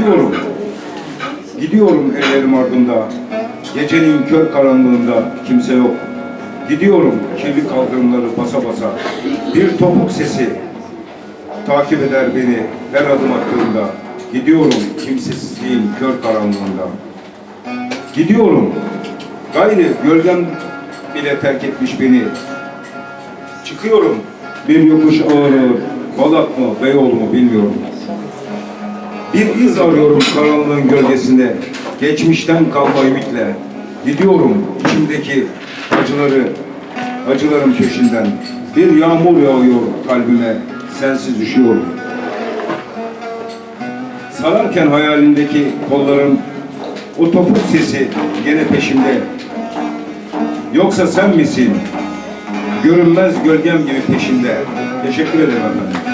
Gidiyorum. Gidiyorum ellerim ardında. Gecenin kör karanlığında kimse yok. Gidiyorum kirli kaldırımları basa basa. Bir topuk sesi takip eder beni her adım attığımda. Gidiyorum kimsesizliğin kör karanlığında. Gidiyorum. Gayrı gölgem bile terk etmiş beni. Çıkıyorum. Bir yokuş ağır ağır. Balat mı, Beyoğlu mu bilmiyorum. Bir iz arıyorum karanlığın gölgesinde. Geçmişten kalma ümitle. Gidiyorum içimdeki acıları, acıların peşinden. Bir yağmur yağıyor kalbime. Sensiz üşüyorum. Sararken hayalindeki kolların o topuk sesi gene peşimde. Yoksa sen misin? Görünmez gölgem gibi peşimde. Teşekkür ederim efendim.